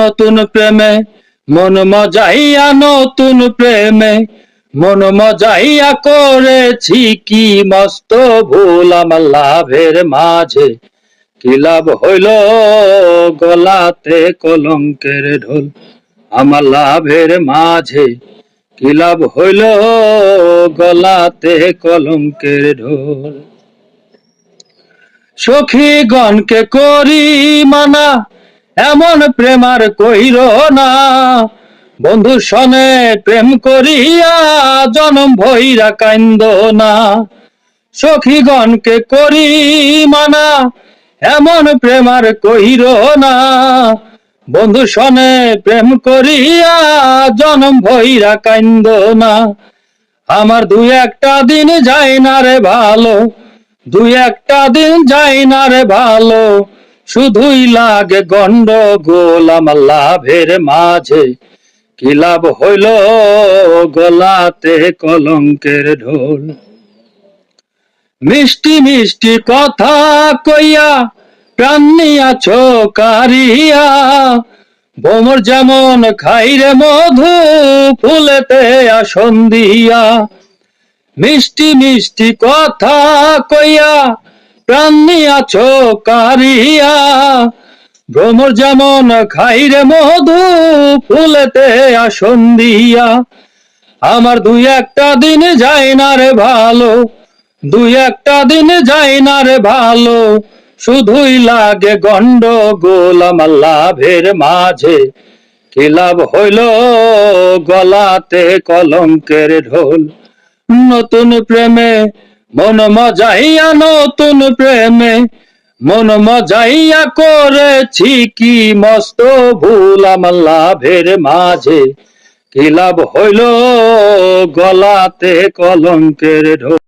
নতুন প্রেমে, মন মজাইয়া নতুন প্রেমে। মন মজাইয়া করেছি কি মস্ত ভুল আমার লাভের মাঝে। কি লাভ হইল গলাতে কলঙ্কের ঢোল আমার লাভের মাঝে। কি লাভ হইল গলাতে কলঙ্কের ঢোল। সখী গণকে করি মানা এমন প্রেমার কইর না। বন্ধু সনে প্রেম করিয়া জনম ভৈরা কান্দ না। সখী গণকে করি মানা, এমন প্রেমার কইর না। বন্ধু সনে প্রেম করিয়া জনম ভৈরা কান্দ না। আমার দুই একটা দিন যায় না রে ভালো, দুই একটা দিন যায় না রে ভালো। শুধুই লাগে গন্ডগোল আমার লাভের মাঝে। কি লাভ হইল গলাতে কলঙ্কের ঢোল? মিষ্টি মিষ্টি কথা কইয়া প্রাণ নিয়াছ কারিয়া ভোমর যেমন খাইরে মধু, ফুলেতে আসন দিয়া। মিষ্টি মিষ্টি কথা কইয়া প্রাণ নিয়াছ কারিয়া। ভ্রমর যেমন খাইরে মধু, ফুলেতে আসন দিয়া। আমার দুই একটা দিন যায় না রে ভালো, দুই একটা দিন যায় না রে ভালো। শুধুই লাগে গন্ডগোল আমার লাভের মাঝে। কি লাভ হইল গলাতে কলঙ্কের ঢোল? নতুন প্রেমে মন মজাইয়া নতুন প্রেমে, মন মজাইয়া করেছি কি মস্ত ভুল আমার লাভের মাঝে। কি লাভ হইল গলাতে কলঙ্কের ঢোল?